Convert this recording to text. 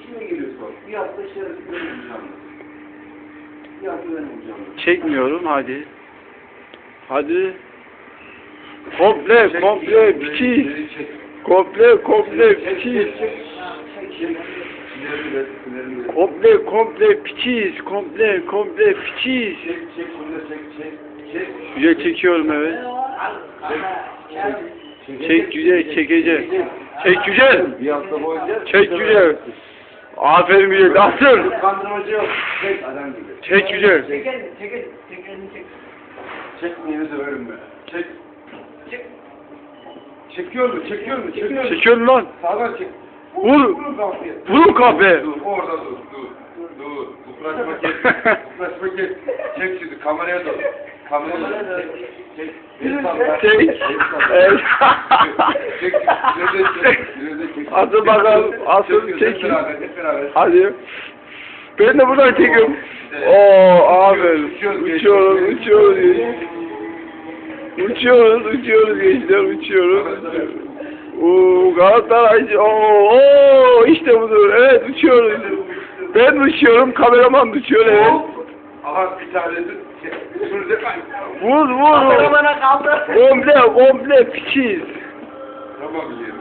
işime geliyor sonra. Bir hafta benim olacağım. Bir hafta olacağım. Çekmiyorum hadi. Hadi. Komple komple piçiz. Komple komple piçiz. Komple komple piçiz. Komple komple piçiz. Çek, çek, çek, çek, çek. Güzel çekiyorum evet. Çek güzel. Çek güzel. Hafta boyunca. Çek güzel. Aferin güzel. Nasıl? Kandırmacı yok. Çek adam gibi. Çek güzel. Çekelim, çekelim, çekelim, çek. Çekmeyeni severim ben. Çek. Çek. Çekiyor mu? Çekiyor mu? Çekiyor mu? Çekiyorum lan. Sağdan çek. Vur. Vurun kafaya. Vurun kahve. Dur, orada dur, dur, dur. Kıpraşma kes, kıpraşma kes. Çek şimdi, kameraya doğru. Kameraya doğru. Çek, çek. Çek. Evet. Çek, ileride çek, ileride çek. Hadi bakalım, asıl çekin. Hadi. Ben de buradan çekiyorum. Oo aferin. Uçuyoruz, uçuyoruz. Uçuyoruz, uçuyoruz gençler, uçuyoruz. Oo Galatasaray, oo, oo işte budur. Evet uçuyoruz. Ben uçuyorum, kameraman uçuyor evet. Aha bir tanesi. Şurada. Vur vur. Bana kaldı. Komple, komple piçiz. Tamam yiyelim.